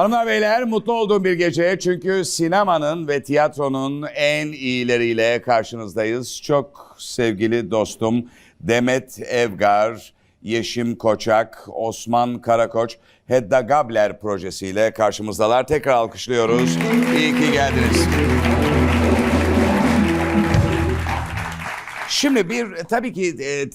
Hanımlar beyler mutlu olduğum bir gece çünkü sinemanın ve tiyatronun en iyileriyle karşınızdayız. Çok sevgili dostum Demet Evgar, Yeşim Koçak, Osman Karakoç, Hedda Gabler projesiyle karşımızdalar. Tekrar alkışlıyoruz. İyi ki geldiniz. Şimdi bir tabii ki e,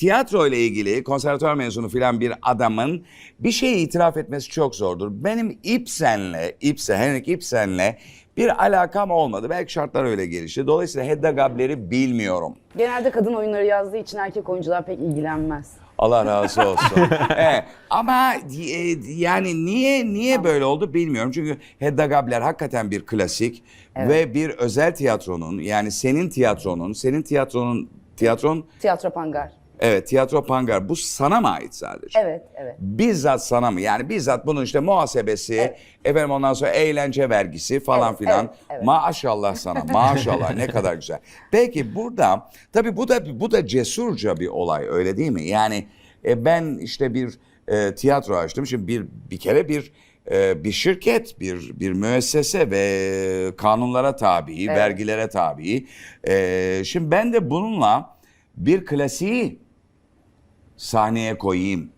tiyatro ile ilgili konservatuvar mezunu filan bir adamın bir şeyi itiraf etmesi çok zordur. Benim Ibsen'le, Ibsen, Henrik Ibsen'le bir alakam olmadı. Belki şartlar öyle gelişti. Dolayısıyla Hedda Gabler'i bilmiyorum. Genelde kadın oyunları yazdığı için erkek oyuncular pek ilgilenmez. Allah razı olsun. Evet, ama e, yani niye niye böyle oldu bilmiyorum. Çünkü Hedda Gabler hakikaten bir klasik ve bir özel tiyatronun yani senin tiyatronun, senin tiyatronun tiyatron Tiyatro pangar. Evet tiyatro pangar bu sana mı ait sadece? Evet, evet. Bizzat sana mı? Yani bizzat bunun işte muhasebesi, Evet. efendim ondan sonra eğlence vergisi falan Evet, filan. evet, evet. Maşallah sana maşallah ne kadar güzel. Peki burada tabii bu da bu da cesurca bir olay öyle değil mi? Yani e, ben işte bir e, tiyatro açtım. Şimdi bir bir kere bir e, bir şirket, bir bir müessese ve kanunlara tabi, vergilere tabi. E, şimdi ben de bununla bir klasiği sahneye koyayım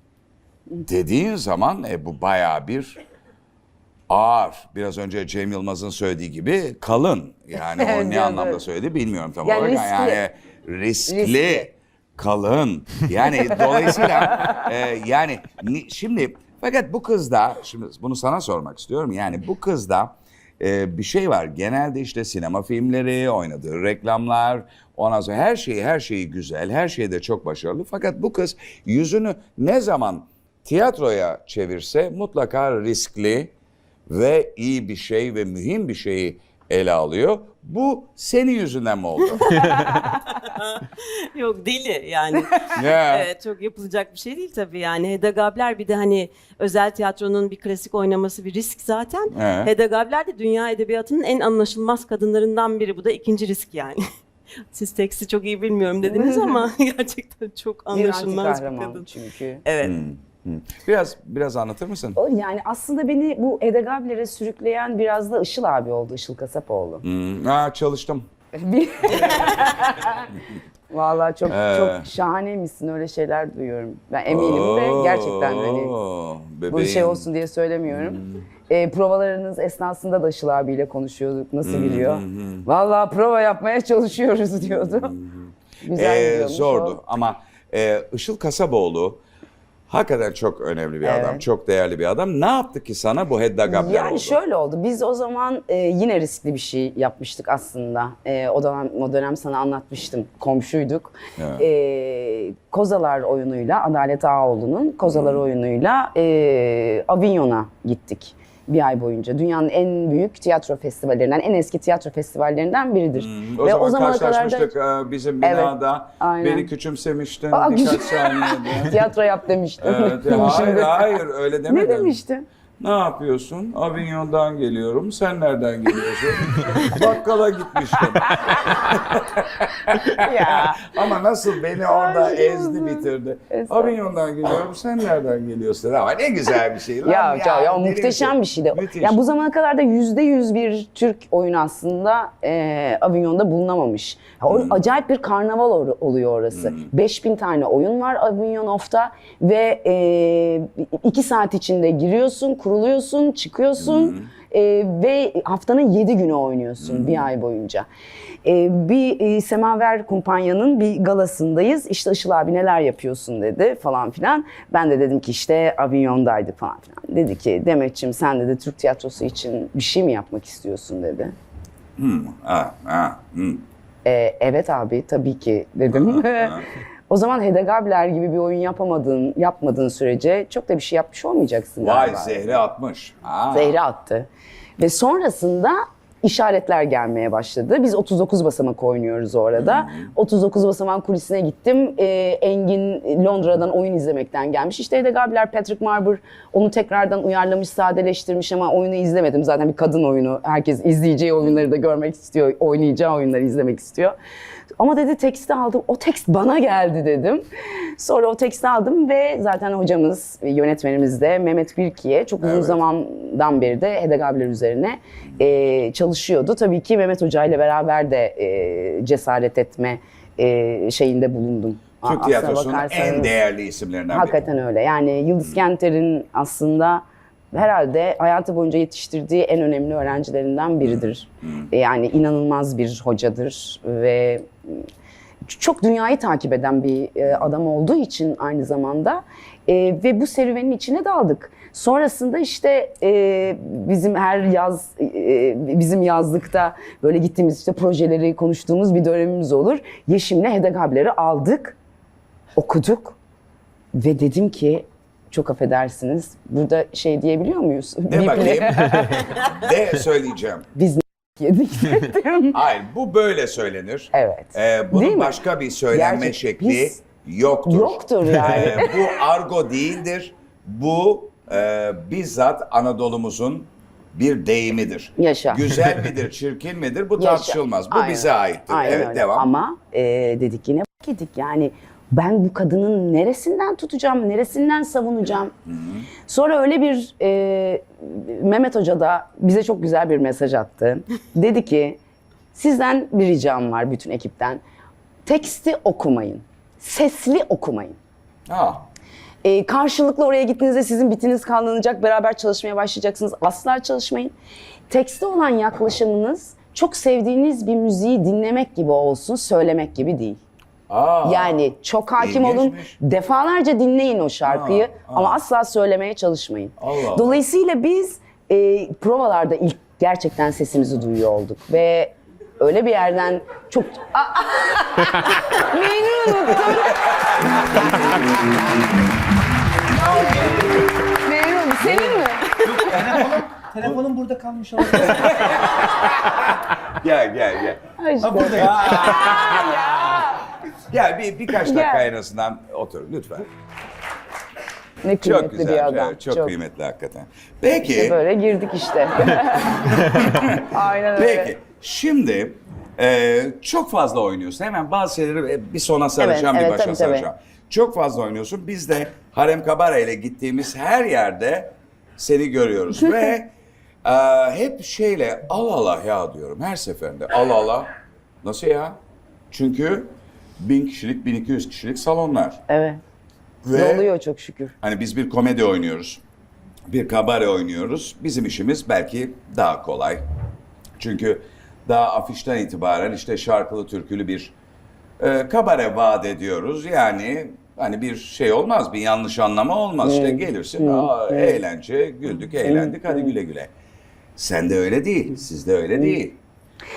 dediğin zaman e, bu bayağı bir ağır. Biraz önce Cem Yılmaz'ın söylediği gibi kalın. Yani o ne anlamda söyledi bilmiyorum tam Yani olarak. Yani riskli, Riskli. kalın. Yani dolayısıyla e, yani ni- şimdi fakat bu kızda şimdi bunu sana sormak istiyorum. Yani bu kızda e, bir şey var. Genelde işte sinema filmleri, oynadığı reklamlar, ondan sonra her şeyi her şeyi güzel, her şeyde çok başarılı. Fakat bu kız yüzünü ne zaman tiyatroya çevirse mutlaka riskli ve iyi bir şey ve mühim bir şeyi ele alıyor. Bu senin yüzünden mi oldu? Yok deli yani. Ya. evet, çok yapılacak bir şey değil tabii yani. Hedda Gabler bir de hani özel tiyatronun bir klasik oynaması bir risk zaten. Evet. Hedda Gabler de dünya edebiyatının en anlaşılmaz kadınlarından biri. Bu da ikinci risk yani. Siz teksti çok iyi bilmiyorum dediniz ama gerçekten çok Bir anlaşılmaz bir anti-kahraman kadın. çünkü. Evet. Hı. Biraz biraz anlatır mısın? O Yani aslında beni bu Ede Gabler'e sürükleyen biraz da Işıl abi oldu, Işıl Kasapoğlu. Hmm, ha, çalıştım. Vallahi çok Ee. çok şahaneymişsin öyle şeyler duyuyorum. Ben eminim de gerçekten hani Oo, bu şey bebeğim. olsun diye söylemiyorum. Ee, provalarınız esnasında da Işıl abiyle konuşuyorduk. Nasıl gidiyor? Vallahi prova yapmaya çalışıyoruz diyordu. Güzel Ee, zordu o. ama e, Işıl Kasaboğlu hakikaten çok önemli bir adam, Evet. çok değerli bir adam. Ne yaptı ki sana bu Hedda Gabler Yani oldu? şöyle oldu. Biz o zaman e, yine riskli bir şey yapmıştık aslında. E, o dönem o dönem sana anlatmıştım. Komşuyduk. Evet. E, Kozalar oyunuyla Adalet Ağaoğlu'nun Kozalar oyunuyla e, Avignon'a gittik. Bir ay boyunca. Dünyanın en büyük tiyatro festivallerinden, en eski tiyatro festivallerinden biridir. Hmm, O zaman karşılaşmıştık e, bizim Evet, binada. aynen. Beni küçümsemiştin Aa, birkaç küçüm- saniyede. tiyatro yap demiştim. Evet, hayır hayır öyle demedim. Ne demiştin? Ne yapıyorsun? Avignon'dan geliyorum. Sen nereden geliyorsun? Bakkala gitmiştim. ya. Ama nasıl beni orada Ay, ezdi bitirdi. Avignon'dan geliyorum. Sen nereden geliyorsun? Ama ne güzel bir şey. lan Ya, ya, ya, deli muhteşem bir şeydi. Müthiş. Ya bu zamana kadar da yüzde yüz bir Türk oyunu aslında e, Avignon'da bulunamamış. Ya O, Hmm. Acayip bir karnaval or- oluyor orası. 5000 tane oyun var Avignon Off'ta ve e, iki saat içinde giriyorsun, kuruluyorsun, çıkıyorsun Hmm. e, ve haftanın 7 günü oynuyorsun bir ay boyunca. E, bir e, Semaver Kumpanya'nın bir galasındayız. İşte Işıl abi neler yapıyorsun dedi falan filan. Ben de dedim ki işte Avignon'daydı falan filan. Dedi ki Demetçim sen dedi Türk tiyatrosu için bir şey mi yapmak istiyorsun dedi. Hmm, ha, ha, hmm. E, evet abi tabii ki dedim. o zaman Hedda Gabler gibi bir oyun yapamadığın, yapmadığın sürece çok da bir şey yapmış olmayacaksın Vay galiba. zehri atmış. Ha. Zehri attı. Ve sonrasında işaretler gelmeye başladı. Biz 39 basamak oynuyoruz orada. 39 basamak kulisine gittim. Ee, Engin Londra'dan oyun izlemekten gelmiş. İşte Ede Gabler, Patrick Marber onu tekrardan uyarlamış, sadeleştirmiş ama oyunu izlemedim. Zaten bir kadın oyunu. Herkes izleyeceği oyunları da görmek istiyor, oynayacağı oyunları izlemek istiyor. Ama dedi teksti aldım. O tekst bana geldi dedim. Sonra o teksti aldım ve zaten hocamız, yönetmenimiz de Mehmet Birkiye çok uzun Evet. zamandan beri de Hedegabiler üzerine e, çalışıyordu. Tabii ki Mehmet Hoca ile beraber de e, cesaret etme e, şeyinde bulundum. Türk tiyatrosunun en değerli isimlerinden biri. Hakikaten öyle. Yani Yıldız Kenter'in aslında herhalde hayatı boyunca yetiştirdiği en önemli öğrencilerinden biridir. E, Yani inanılmaz bir hocadır ve çok dünyayı takip eden bir e, adam olduğu için aynı zamanda E, ve bu serüvenin içine daldık. Sonrasında işte e, bizim her yaz e, bizim yazlıkta böyle gittiğimiz işte projeleri konuştuğumuz bir dönemimiz olur. Yeşim'le Hedegabler'i aldık, okuduk ve dedim ki çok affedersiniz burada şey diyebiliyor muyuz? De Biple. bakayım. De söyleyeceğim. Biz ne yedik dedim. Hayır bu böyle söylenir. Evet. Ee, bunun Değil mi? başka bir söylenme Gerçek- şekli biz- yoktur. Yoktur yani. Ee, bu argo değildir. Bu e, bizzat Anadolu'muzun bir deyimidir. Yaşa. Güzel midir, çirkin midir bu Yaşa. tartışılmaz. Bu Aynen. bize aittir. Aynen evet öyle. devam. Ama e, dedik yine dedik yani ben bu kadının neresinden tutacağım, neresinden savunacağım? Sonra öyle bir e, Mehmet Hoca da bize çok güzel bir mesaj attı. Dedi ki sizden bir ricam var bütün ekipten. Teksti okumayın. Sesli okumayın. Ha, E, karşılıklı oraya gittiğinizde sizin bitiniz kanlanacak, beraber çalışmaya başlayacaksınız. Asla çalışmayın. Tekste olan yaklaşımınız çok sevdiğiniz bir müziği dinlemek gibi olsun, söylemek gibi değil. Aa, Yani çok hakim olun, defalarca dinleyin o şarkıyı Aa, aa. ama asla söylemeye çalışmayın. Allah Allah. Dolayısıyla biz e, provalarda ilk gerçekten sesimizi duyuyor olduk ve öyle bir yerden çok... Neyini unuttum? Unuttum? Senin mi? Telefonum, telefonum burada kalmış olabilir. Gel gel gel. Ay işte. Gel bir birkaç dakika en azından otur lütfen. Ne Çok kıymetli güzel, bir adam. evet, çok, kıymetli hakikaten. Peki, İşte böyle girdik işte. Aynen öyle. peki. Şimdi e, çok fazla oynuyorsun. Hemen bazı şeyleri e, bir sona saracağım, evet, bir başa tabii, tabii. saracağım. Çok fazla oynuyorsun. Biz de Harem Kabare ile gittiğimiz her yerde seni görüyoruz ve e, hep şeyle Allah Allah ya diyorum her seferinde. Allah Allah. Nasıl ya? Çünkü bin kişilik, 1200 kişilik salonlar. Evet. Ve Oluyor çok şükür. Hani biz bir komedi oynuyoruz. Bir kabare oynuyoruz. Bizim işimiz belki daha kolay. Çünkü daha afişten itibaren işte şarkılı türkülü bir e, kabare vaat ediyoruz. Yani hani bir şey olmaz, bir yanlış anlama olmaz. İşte gelirsin, aa, eğlence, güldük, eğlendik, hadi güle güle. Sen de öyle değil, siz de öyle değil.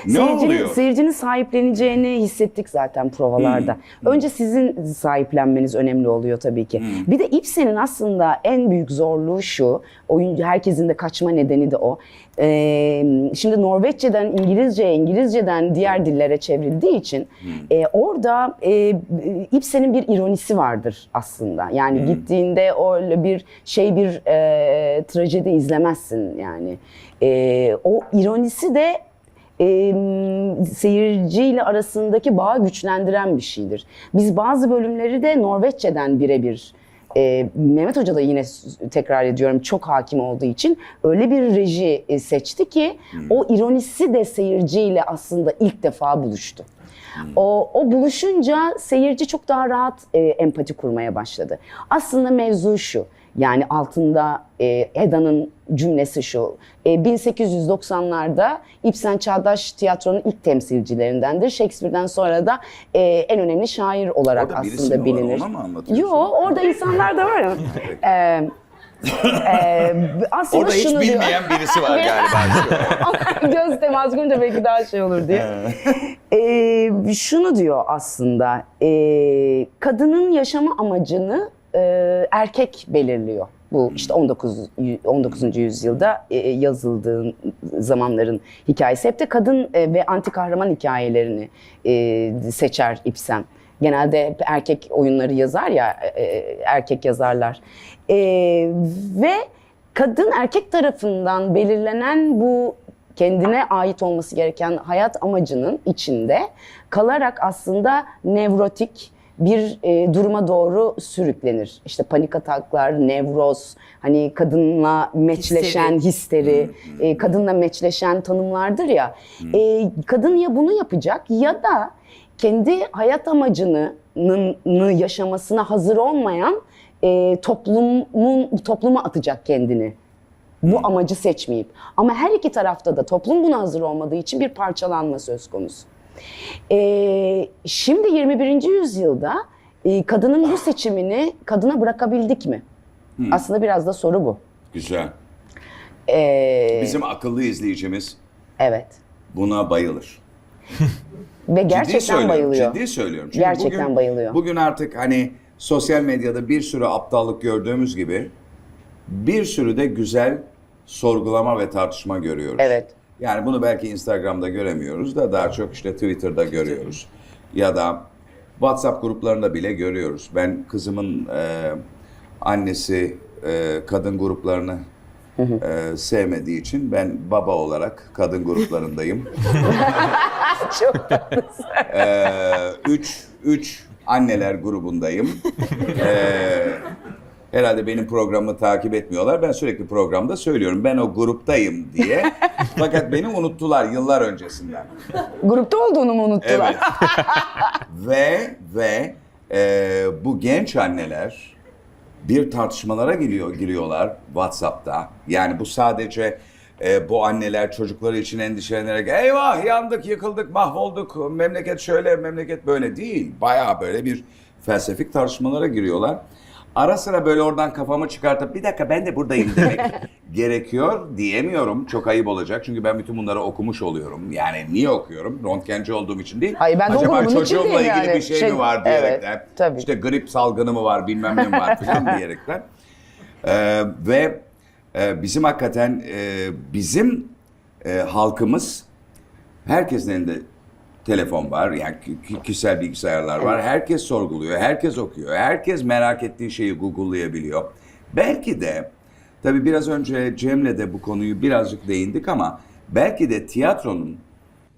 Ne Seyircinin, oluyor? seyircinin sahipleneceğini hissettik zaten provalarda. Hmm. Önce sizin sahiplenmeniz önemli oluyor tabii ki. Hmm. Bir de İpsen'in aslında en büyük zorluğu şu, oyuncu herkesin de kaçma nedeni de o. Ee, şimdi Norveççeden İngilizceye, İngilizceden diğer dillere çevrildiği için Hmm. e, orada e, İpsen'in bir ironisi vardır aslında. Yani Hmm. gittiğinde öyle bir şey bir e, trajedi izlemezsin yani. E, o ironisi de e, seyirciyle arasındaki bağı güçlendiren bir şeydir. Biz bazı bölümleri de Norveççeden birebir e, Mehmet Hoca da yine tekrar ediyorum çok hakim olduğu için öyle bir reji e, seçti ki o ironisi de seyirciyle aslında ilk defa buluştu. O, o buluşunca seyirci çok daha rahat e, empati kurmaya başladı. Aslında mevzu şu. Yani altında e, Eda'nın cümlesi şu. E, 1890'larda Ibsen Çağdaş Tiyatro'nun ilk temsilcilerindendir. Shakespeare'den sonra da e, en önemli şair olarak Orada aslında bilinir. Ona mı anlatıyorsun? Yo, orada insanlar da var ya. e, e, aslında Orada hiç şunu diyor. bilmeyen birisi var galiba. Göz teması görünce belki daha şey olur diye. Ee, şunu diyor aslında. ee, kadının yaşama amacını ee, erkek belirliyor. Bu işte 19 y- 19. yüzyılda ee, yazıldığı zamanların hikayesi. Hep de kadın ee, ve anti kahraman hikayelerini seçer Ibsen. Genelde hep erkek oyunları yazar ya, erkek yazarlar. Ve kadın erkek tarafından belirlenen bu kendine ait olması gereken hayat amacının içinde kalarak aslında nevrotik bir e, duruma doğru sürüklenir. İşte panik ataklar, nevroz, hani kadınla meçleşen histeri, e, kadınla meçleşen tanımlardır ya. E, kadın ya bunu yapacak ya da kendi hayat amacını nı yaşamasına hazır olmayan e, toplumun topluma atacak kendini. Bu amacı seçmeyip. Ama her iki tarafta da toplum buna hazır olmadığı için bir parçalanma söz konusu. E, şimdi 21. yüzyılda e, kadının bu seçimini kadına bırakabildik mi? Aslında biraz da soru bu. Güzel. E, Bizim akıllı izleyicimiz evet. buna bayılır. Ve Ciddi gerçekten söylüyorum, bayılıyor. Ciddi söylüyorum. Çünkü Gerçekten bugün, bayılıyor. Bugün artık hani sosyal medyada bir sürü aptallık gördüğümüz gibi bir sürü de güzel sorgulama ve tartışma görüyoruz. Evet. Yani bunu belki Instagram'da göremiyoruz da daha çok işte Twitter'da görüyoruz. Ya da WhatsApp gruplarında bile görüyoruz. Ben kızımın e, annesi e, kadın gruplarını e, sevmediği için ben baba olarak kadın gruplarındayım. Çok Ee, üç, üç anneler grubundayım. Ee, herhalde benim programımı takip etmiyorlar. Ben sürekli programda söylüyorum. Ben o gruptayım diye. Fakat beni unuttular yıllar öncesinden. Grupta olduğunu mu unuttular? Evet. ve ve e, bu genç anneler bir tartışmalara giriyor, giriyorlar WhatsApp'ta. Yani bu sadece e, bu anneler çocukları için endişelenerek eyvah yandık, yıkıldık, mahvolduk, memleket şöyle, memleket böyle değil. Bayağı böyle bir felsefik tartışmalara giriyorlar. Ara sıra böyle oradan kafamı çıkartıp bir dakika ben de buradayım demek gerekiyor diyemiyorum. Çok ayıp olacak çünkü ben bütün bunları okumuş oluyorum. Yani niye okuyorum? Röntgenci olduğum için değil. Hayır, ben de Acaba grubun çocuğumla ilgili yani. bir şey, Şey- mi var evet, diyerekten. tabii. İşte grip salgını mı var bilmem ne mi var falan diyerekten. Ee, ve e, bizim hakikaten e, bizim e, halkımız herkesin elinde telefon var. Yani kişisel bilgisayarlar var. Herkes sorguluyor, herkes okuyor. Herkes merak ettiği şeyi Google'layabiliyor. Belki de tabii biraz önce Cem'le de bu konuyu birazcık değindik ama belki de tiyatronun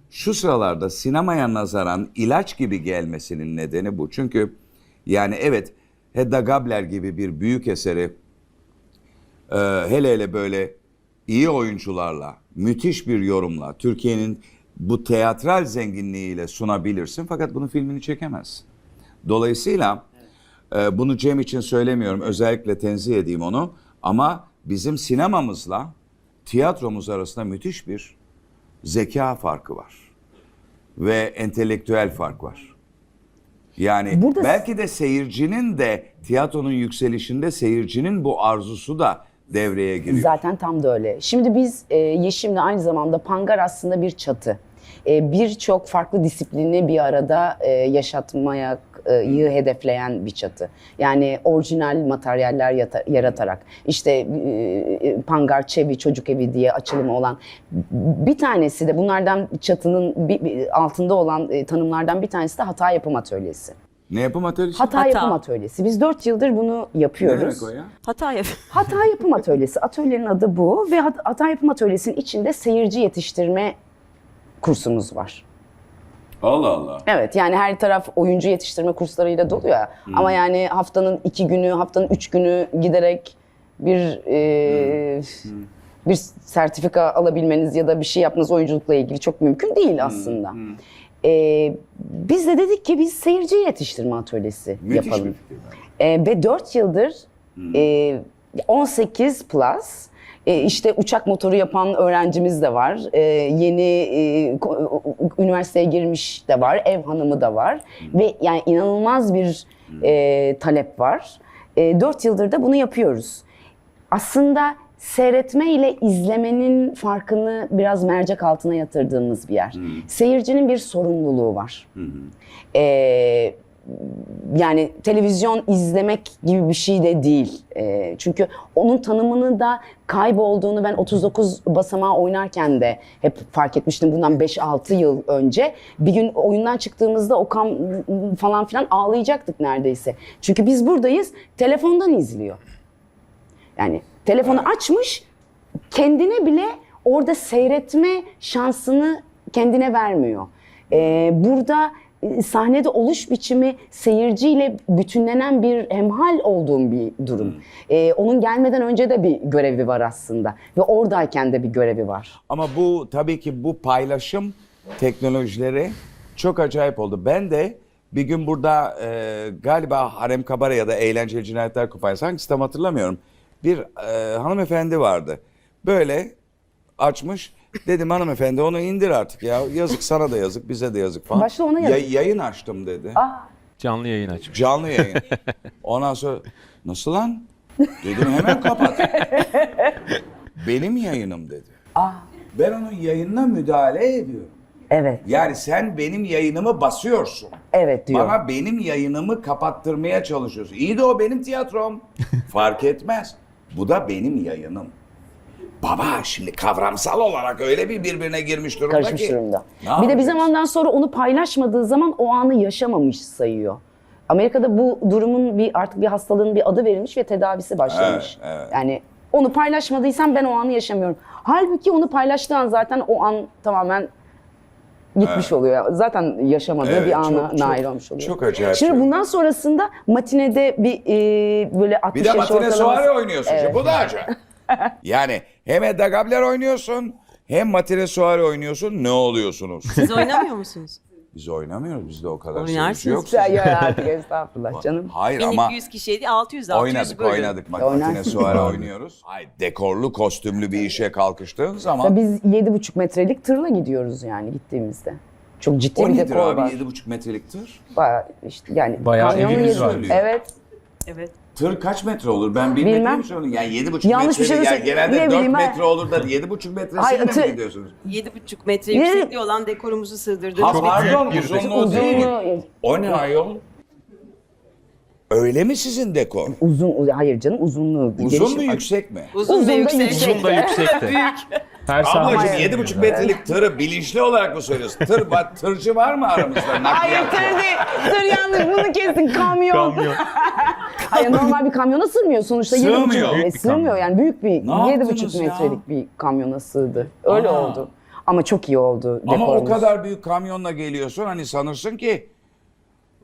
şu sıralarda sinemaya nazaran ilaç gibi gelmesinin nedeni bu. Çünkü yani evet Hedda Gabler gibi bir büyük eseri e, hele hele böyle iyi oyuncularla, müthiş bir yorumla Türkiye'nin bu teatral zenginliğiyle sunabilirsin fakat bunun filmini çekemezsin. Dolayısıyla e, bunu Cem için söylemiyorum özellikle tenzih edeyim onu ama bizim sinemamızla tiyatromuz arasında müthiş bir zeka farkı var ve entelektüel fark var. Yani Burada- belki de seyircinin de tiyatronun yükselişinde seyircinin bu arzusu da devreye giriyor. Zaten tam da öyle. Şimdi biz e, Yeşim'le aynı zamanda Pangar aslında bir çatı. E, Birçok farklı disiplini bir arada e, yaşatmaya e, yı hedefleyen bir çatı. Yani orijinal materyaller yaratarak işte Pangar Çevi Çocuk Evi diye açılımı olan bir tanesi de bunlardan çatının altında olan tanımlardan bir tanesi de hata yapım atölyesi. Ne yapım atölyesi? Hata, Hata. yapım atölyesi. Biz dört yıldır bunu ne yapıyoruz. demek o ya? Hata yap. Hata yapım atölyesi. Atölyenin adı bu ve hat- hata yapım atölyesinin içinde seyirci yetiştirme kursumuz var. Allah Allah. Evet yani her taraf oyuncu yetiştirme kurslarıyla dolu ya. Ama yani haftanın iki günü, haftanın üç günü giderek bir e, bir sertifika alabilmeniz ya da bir şey yapmanız oyunculukla ilgili çok mümkün değil aslında. E, biz de dedik ki biz seyirci yetiştirme atölyesi Müthiş yapalım. bir fikir. E, ve 4 yıldır e, 18 plus e, işte uçak motoru yapan öğrencimiz de var. E, yeni e, ko- üniversiteye girmiş de var. Ev hanımı da var. Ve yani inanılmaz bir e, talep var. E, 4 yıldır da bunu yapıyoruz. Aslında seyretme ile izlemenin farkını biraz mercek altına yatırdığımız bir yer. Seyircinin bir sorumluluğu var. Ee, yani televizyon izlemek gibi bir şey de değil. Ee, çünkü onun tanımını da kaybolduğunu ben 39 basamağı oynarken de hep fark etmiştim bundan 5-6 yıl önce. Bir gün oyundan çıktığımızda Okan falan filan ağlayacaktık neredeyse. Çünkü biz buradayız telefondan izliyor. Yani telefonu açmış kendine bile orada seyretme şansını kendine vermiyor. Ee, burada e, sahnede oluş biçimi seyirciyle bütünlenen bir hemhal olduğum bir durum. Ee, onun gelmeden önce de bir görevi var aslında ve oradayken de bir görevi var. Ama bu tabii ki bu paylaşım teknolojileri çok acayip oldu. Ben de bir gün burada e, galiba Harem Kabare ya da Eğlenceli Cinayetler Kumpanyası hangisi tam hatırlamıyorum. Bir e, hanımefendi vardı. Böyle açmış. Dedim hanımefendi onu indir artık ya. Yazık sana da yazık bize de yazık falan. Başta ona yazık. yayın açtım dedi. Canlı yayın açmış. Canlı yayın. Ondan sonra nasıl lan? Dedim hemen kapat. Benim yayınım dedi. Ben onun yayınına müdahale ediyorum. Evet, Yani sen benim yayınımı basıyorsun. evet diyor. Bana benim yayınımı kapattırmaya çalışıyorsun. İyi de o benim tiyatrom. Fark etmez. Bu da benim yayınım. Baba şimdi kavramsal olarak öyle bir birbirine girmiş durumda karışmış ki. durumda. Ne bir de bir yapacağız? zamandan sonra onu paylaşmadığı zaman o anı yaşamamış sayıyor. Amerika'da bu durumun bir artık bir hastalığın bir adı verilmiş ve tedavisi başlamış. Evet, evet. Yani onu paylaşmadıysam ben o anı yaşamıyorum. Halbuki onu paylaştığı an zaten o an tamamen gitmiş oluyor. Zaten yaşamadığı Evet, bir çok- ana çok- nail olmuş oluyor. çok acayip Şimdi şey. bundan sonrasında matinede bir e, böyle 60 Bir de yaş matine ortalaması- suare oynuyorsun. Evet. Şimdi bu da acayip. yani hem Edda Gabler oynuyorsun hem matine suare oynuyorsun. Ne oluyorsunuz? Siz oynamıyor musunuz? Biz oynamıyoruz. Bizde o kadar Oynarsınız. seyirci yok. Sen yok artık estağfurullah canım. Hayır ama 1200 kişiydi 600 600 oynadık bölüm. oynadık. Matine Oynarsın. suare oynuyoruz. Ay dekorlu kostümlü bir işe kalkıştığın zaman Ya biz 7,5 metrelik tırla gidiyoruz yani gittiğimizde. Çok ciddi o bir nedir dekor abi? var. 7,5 metrelik tır. Bayağı işte yani Bayağı kamyonun evimiz yedi- var. Evet. Evet. Tır kaç metre olur? Ben bilmediğim Bilmem. için onu. Yani 7,5 Yanlış bir metre. şey yani genelde ne 4 bileyim ben- metre olur da 7,5 metresine Hayır, mi tır- gidiyorsunuz? 7,5 metre Ne? yüksekliği olan dekorumuzu sığdırdığımız Ha bir pardon büyük bir uzunluğu değil. Uzunluğu O ne ayol? Öyle mi sizin dekor? uzun uz- hayır canım uzunluğu. Uzun mu yüksek mi? uzun, Uzun ve da yüksek. yüksek. Uzun da yüksekti. Her Ablacığım sahne. 7,5 metrelik tırı bilinçli olarak mı söylüyorsun? Tır, ba- tırcı var mı aramızda? Hayır Nakliyat tır değil. Tır yanlış bunu kesin kamyon. Kamyon. Hayır normal bir kamyona sığmıyor sonuçta. Sığmıyor. 7,5 Büyük e, bir sığmıyor yani büyük bir Ne 7,5 yaptınız ya? metrelik bir kamyona sığdı. Öyle Aa. oldu. Ama çok iyi oldu Ama o dekorumuz. kadar büyük kamyonla geliyorsun hani sanırsın ki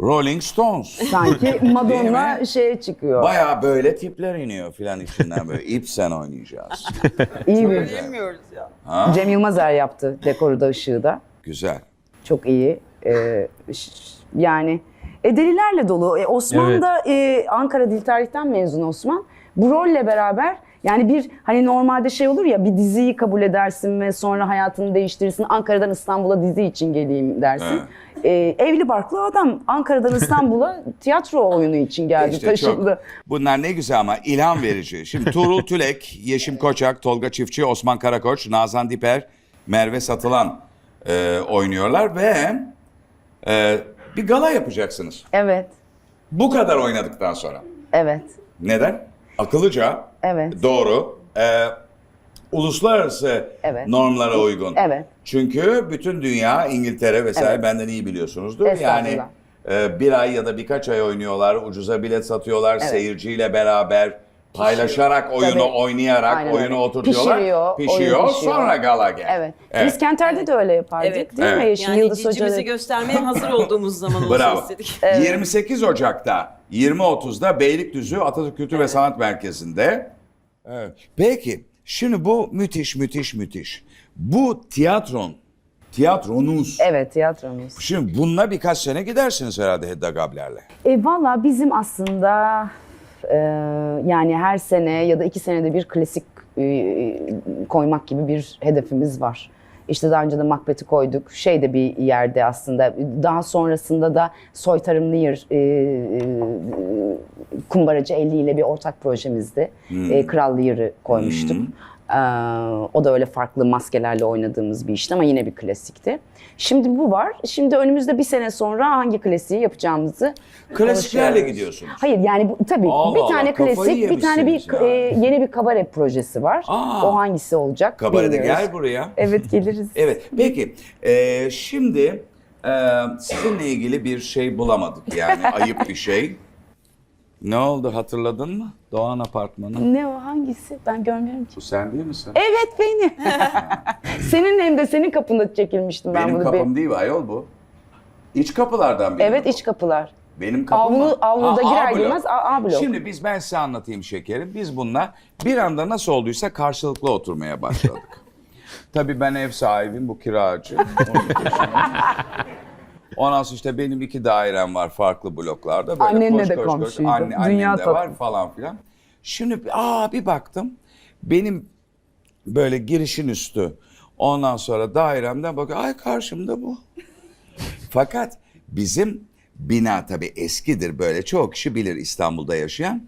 Rolling Stones. Sanki Değil Madonna şeye çıkıyor. Baya böyle tipler iniyor filan içinden böyle. İpsen oynayacağız. iyi bir. Bilmiyoruz ya. Ha? Cem Yılmazer yaptı dekoru da ışığı da. Güzel. Çok iyi. Ee, ş- yani e, delilerle dolu. E, Osman Evet. da e, Ankara Dil Tarih'ten mezun Osman. Bu rolle beraber yani bir hani normalde şey olur ya bir diziyi kabul edersin ve sonra hayatını değiştirirsin. Ankara'dan İstanbul'a dizi için geleyim dersin. E, evli barklı adam Ankara'dan İstanbul'a tiyatro oyunu için geldi, İşte taşındı. çok. Bunlar ne güzel ama ilham verici. Şimdi Tuğrul Tülek, Yeşim Koçak, Tolga Çiftçi, Osman Karakoç, Nazan Diper, Merve Satılan e, oynuyorlar ve e, bir gala yapacaksınız. Evet, Bu kadar oynadıktan sonra. evet, Neden? Akıllıca, evet. doğru, e, uluslararası Evet. normlara uygun. Evet. Çünkü bütün dünya, İngiltere vesaire Evet. benden iyi biliyorsunuzdur. Yani e, bir ay ya da birkaç ay oynuyorlar, ucuza bilet satıyorlar, seyirciyle beraber paylaşarak, oyunu Tabii. oynayarak, Aynen oyunu öyle. oturtuyorlar. Pişiriyor, pişiyor, oyun pişiyor. sonra gala gel. Evet. Biz Kenter'de de öyle yapardık Evet. değil mi? Evet. Şimdi Yani Yıldız cicimizi Hoca göstermeye hazır olduğumuz zaman olsun Bravo. istedik. 28 Ocak'ta 20.30'da Beylikdüzü Atatürk Kültür ve Sanat Merkezi'nde. Evet. Peki şimdi bu müthiş müthiş müthiş. Bu tiyatron, tiyatronuz. Evet tiyatromuz. Şimdi bununla birkaç sene gidersiniz herhalde Hedda Gabler'le. E, Valla bizim aslında e, yani her sene ya da iki senede bir klasik e, koymak gibi bir hedefimiz var. İşte daha önce de Macbeth'i koyduk. Şey de bir yerde aslında. Daha sonrasında da Soytarım Lear e, e, Kumbaracı 50 ile bir ortak projemizdi. E, Kral Lear'ı koymuştuk. Ee, o da öyle farklı maskelerle oynadığımız bir işti ama yine bir klasikti. Şimdi bu var. Şimdi önümüzde bir sene sonra hangi klasiği yapacağımızı Klasiklerle gidiyorsunuz. Hayır yani bu, tabii Allah bir Allah, tane kafayı klasik, bir tane bir e, yeni bir kabare projesi var. Aa. o hangisi olacak Kabarede bilmiyoruz. gel buraya. Evet geliriz. Evet. Peki. e, şimdi e, sizinle ilgili bir şey bulamadık yani ayıp bir şey. Ne oldu hatırladın mı? Doğan Apartmanı. Ne o hangisi? Ben görmüyorum ki. Bu sen değil misin? Evet benim. senin hem de senin kapında çekilmiştim ben Benim bunu. kapım değil ayol bu. İç kapılardan biri. Evet bu. iç kapılar. Benim kapım Avlu- mı? avluda Ha, girer A blok. girmez A- A blok. Şimdi biz ben size anlatayım şekerim. Biz bununla bir anda nasıl olduysa karşılıklı oturmaya başladık. Tabii ben ev sahibim, bu kiracı. 12 yaşında. Ondan sonra işte benim iki dairem var farklı bloklarda. Böyle Annenle koş, de koş, koş. komşuydu. Anne, annem Dünya de var falan filan. Şimdi aa bir baktım. Benim böyle girişin üstü. Ondan sonra dairemden bakıyor. Ay karşımda bu. Fakat bizim bina tabii eskidir böyle çoğu kişi bilir İstanbul'da yaşayan.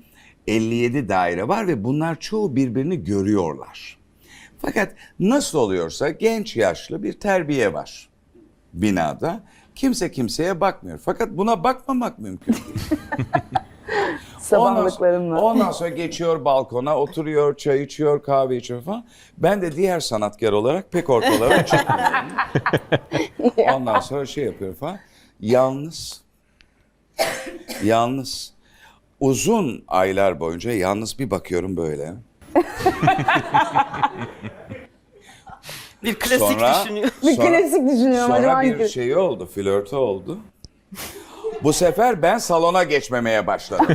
57 daire var ve bunlar çoğu birbirini görüyorlar. Fakat nasıl oluyorsa genç yaşlı bir terbiye var binada. Kimse kimseye bakmıyor. Fakat buna bakmamak mümkün değil. Sabahlıklarımla. Ondan, ondan sonra geçiyor balkona, oturuyor, çay içiyor, kahve içiyor falan. Ben de diğer sanatkar olarak pek ortalara çıkmıyorum. ondan sonra şey yapıyor falan. Yalnız, yalnız uzun aylar boyunca yalnız bir bakıyorum böyle. Bir klasik Sonra, düşünüyor. Bir sonra- klasik düşünüyorum. Acaba Sonra hangi- bir şey oldu, flörtü oldu. Bu sefer ben salona geçmemeye başladım.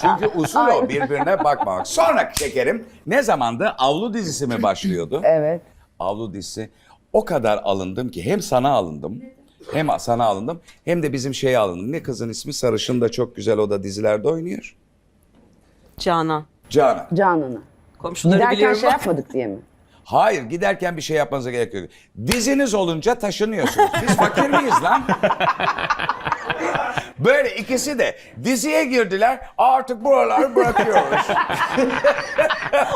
Çünkü usul o birbirine bakmamak. Sonra şekerim ne zamandı? Avlu dizisi mi başlıyordu? Evet. Avlu dizisi. O kadar alındım ki hem sana alındım. Hem sana alındım hem de bizim şeye alındım. Ne kızın ismi? Sarışın da çok güzel o da dizilerde oynuyor. Canan. Canan. Canan'ı. Komşuları Giderken biliyorum. şey yapmadık diye mi? Hayır giderken bir şey yapmanıza gerek yok. Diziniz olunca taşınıyorsunuz. Biz fakir miyiz lan? Böyle ikisi de diziye girdiler artık buraları bırakıyoruz.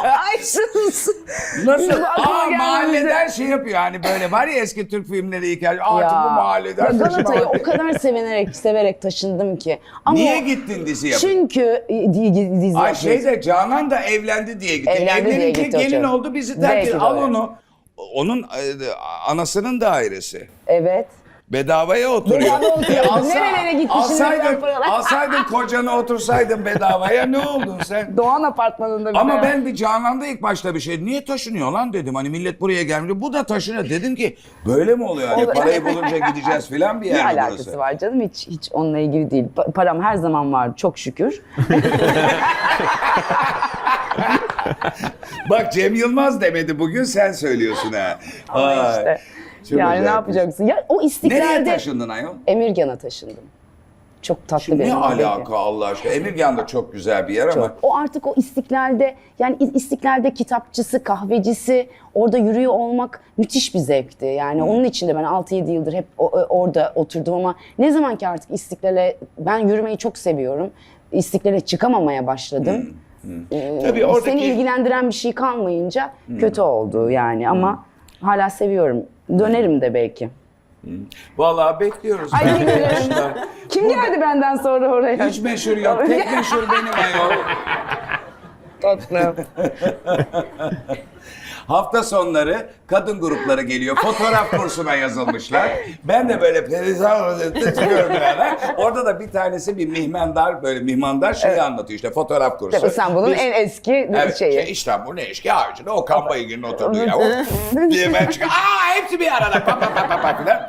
Ay sus. Nasıl? Aa mahalleden şey yapıyor hani böyle var ya eski Türk filmleri hikaye artık bu mahalleden taşımamak- o kadar severek severek taşındım ki. Ama Niye gittin dizi yapıp? Çünkü e, di- di- dizi Ay yapıyoruz. şey de Canan da evlendi diye gitti. Evlendi diye Evlenince gitti gelin çocuk. oldu bizi terk Belki de Al öyle. onu. Onun e, anasının dairesi. Evet. Bedavaya oturuyor. Bedava oturuyor. Nerelere gitti şimdi alsaydın, alsaydın kocanı otursaydın bedavaya ne oldun sen? Doğan apartmanında bir Ama de. ben bir Canan'da ilk başta bir şey niye taşınıyor lan dedim. Hani millet buraya gelmiş. Bu da taşınıyor. Dedim ki böyle mi oluyor? Hani Olur. parayı bulunca gideceğiz filan bir ne yer mi alakası burası? var canım hiç hiç onunla ilgili değil. Pa- param her zaman var çok şükür. Bak Cem Yılmaz demedi bugün sen söylüyorsun ha. Ay, işte. Çok yani ne yapacaksın? Ya o Nereye istiklalde taşındın ayol? Emirgan'a taşındım. Çok tatlı Şimdi bir ne alaka Allah aşkına? Emirgan da çok güzel bir yer ama. Çok. O artık o istiklalde yani istiklalde kitapçısı, kahvecisi orada yürüyor olmak müthiş bir zevkti. Yani onun için de ben 6-7 yıldır hep o- orada oturdum ama ne zaman ki artık istiklale ben yürümeyi çok seviyorum. İstiklale çıkamamaya başladım. Ee, Tabii oradaki- Seni ilgilendiren bir şey kalmayınca kötü oldu yani ama hala seviyorum. Dönerim de belki. Vallahi bekliyoruz. Ay, Ben yaşlar. Kim geldi benden sonra oraya? Hiç meşhur yok. Tek meşhur benim ayol. Tatlım. Hafta sonları kadın grupları geliyor. Fotoğraf kursuna yazılmışlar. Ben de böyle çıkıyorum beraber. Orada da bir tanesi bir mihmandar böyle mihmandar şeyi anlatıyor işte fotoğraf kursu. İstanbul'un Biz- en eski Evet, şeyi. şey, İstanbul'un eski harcında Okan Bayülgen'in oturduğu yer. Hop diye ben çıkıyorum. Aa hepsi bir arada. Pa, pa, pa, pa, pa, filan.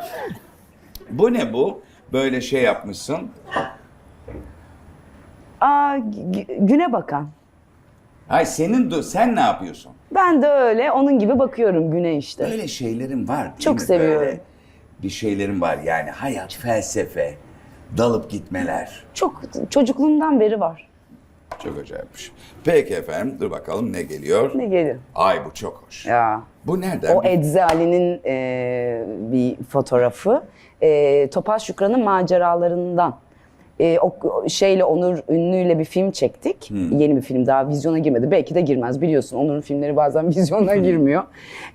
Bu ne bu? Böyle şey yapmışsın. Aa, gü- güne bakan. Hay senin de sen ne yapıyorsun? Ben de öyle onun gibi bakıyorum güne işte. Böyle şeylerin var değil Çok mi? seviyorum. Böyle bir şeylerin var yani hayat, felsefe, dalıp gitmeler. Çok çocukluğumdan beri var. Çok acayipmiş. Peki efendim dur bakalım ne geliyor? Ne gelir? Ay bu çok hoş. Ya. Bu nereden? O Edze Ali'nin e, bir fotoğrafı. E, Topaz Şükran'ın maceralarından. E, o şeyle Onur Ünlü'yle bir film çektik. Hmm. Yeni bir film daha vizyona girmedi. Belki de girmez biliyorsun. Onur'un filmleri bazen vizyona Hmm. girmiyor.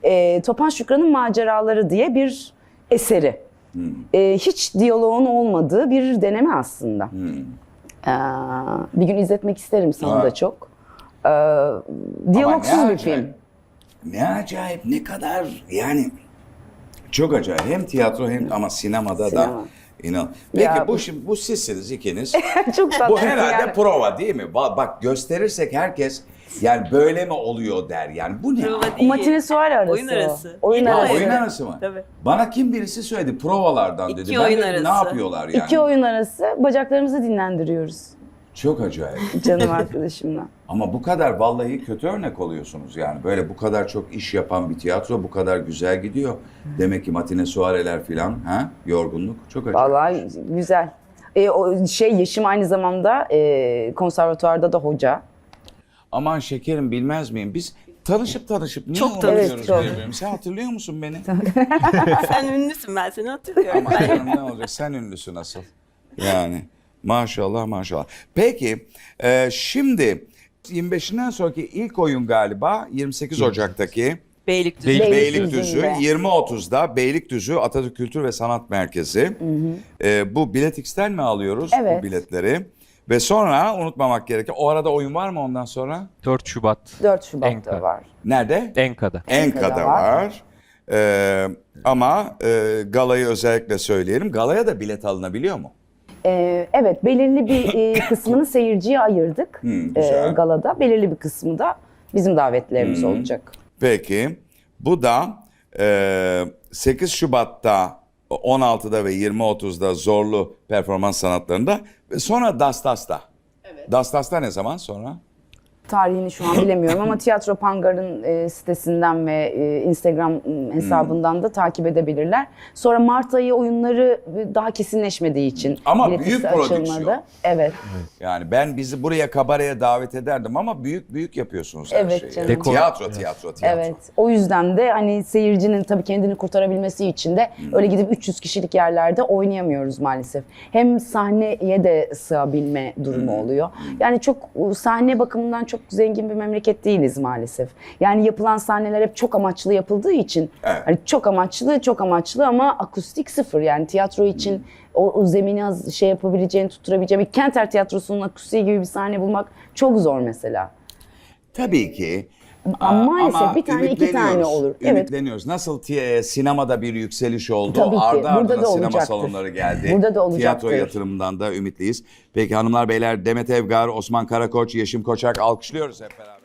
E, Topaz Şükran'ın maceraları diye bir eseri. Hmm. E, hiç diyaloğun olmadığı bir deneme aslında. Ee, bir gün izletmek isterim sana Ha. da çok. Ee, diyalogsuz bir acayip. film. Ne acayip ne kadar yani çok acayip. Hem tiyatro hem ama sinemada da Sinema. İnan. Peki Ya bu bu- şimdi bu sizsiniz ikiniz. Çok tatlı. bu herhalde yani. prova değil mi? Ba- Bak gösterirsek herkes yani böyle mi oluyor der. Yani bu ne? Prova değil. Matine suar arası. Oyun arası. Oyun arası. oyun arası mı? Tabii. Bana kim birisi söyledi provalardan dedi. İki ben oyun dedim, ne arası. yapıyorlar yani? İki oyun arası bacaklarımızı dinlendiriyoruz Çok acayip. canım arkadaşımla. Ama bu kadar vallahi kötü örnek oluyorsunuz yani. Böyle bu kadar çok iş yapan bir tiyatro bu kadar güzel gidiyor. Demek ki matine suareler filan ha yorgunluk çok acayip. Vallahi güzel. E, o şey Yeşim aynı zamanda e, konservatuvarda da hoca. Aman şekerim bilmez miyim? Biz tanışıp tanışıp niye Çok unutuyoruz tanıştık. Birbirimizi? Sen hatırlıyor musun beni? Sen ünlüsün ben seni hatırlıyorum. Ama canım ne olacak? Sen ünlüsün asıl. Yani maşallah maşallah. Peki e, şimdi 25'inden sonraki ilk oyun galiba 28 Ocak'taki Beylikdüzü. Beylik- Beylikdüzü Beylikdüzü'nde. 20.30'da Beylikdüzü Atatürk Kültür ve Sanat Merkezi. E, bu Bilet X'ten mi alıyoruz Evet. bu biletleri? Ve sonra unutmamak gerekir. O arada oyun var mı ondan sonra? 4 Şubat 4 Şubat'ta Enka. var. Nerede? Enka'da. Enka'da Enka'da var. var. Ee, ama e, galayı özellikle söyleyelim. Galaya da bilet alınabiliyor mu? E, evet belirli bir e, kısmını seyirciye ayırdık Hmm, güzel. e, galada. Belirli bir kısmı da bizim davetlerimiz Hmm. olacak. Peki. Bu da e, 8 Şubat'ta 16'da ve 20.30'da zorlu performans sanatlarında ve sonra Dastas'ta. Evet. Dastas'ta ne zaman sonra? Tarihini şu an bilemiyorum ama Tiyatro Pangar'ın e, sitesinden ve e, Instagram m, hesabından da takip edebilirler. Sonra Mart ayı oyunları e, daha kesinleşmediği için Ama büyük prodüksiyon. Evet. Yani ben bizi buraya kabareye davet ederdim ama büyük büyük yapıyorsunuz her Evet şeyi. canım. Dekor- Tiyatro, tiyatro, tiyatro. Evet. O yüzden de hani seyircinin tabii kendini kurtarabilmesi için de Hmm. öyle gidip 300 kişilik yerlerde oynayamıyoruz maalesef. Hem sahneye de sığabilme durumu Hmm. oluyor. Yani çok sahne bakımından çok zengin bir memleket değiliz maalesef. Yani yapılan sahneler hep çok amaçlı yapıldığı için Evet. hani çok amaçlı, çok amaçlı ama akustik sıfır. Yani tiyatro için Hmm. o, o zemini az şey yapabileceğini, tutturabileceğini, Kenter Tiyatrosu'nun akustiği gibi bir sahne bulmak çok zor mesela. Tabii ki. Aa, maalesef bir tane iki tane olur. Evet. Ümitleniyoruz. Nasıl t- e, sinemada bir yükseliş oldu. Tabii ki. Arda Burada ardına da sinema salonları geldi. Burada da olacaktır. Tiyatro yatırımından da ümitliyiz. Peki hanımlar beyler Demet Evgar, Osman Karakoç, Yeşim Koçak alkışlıyoruz hep beraber.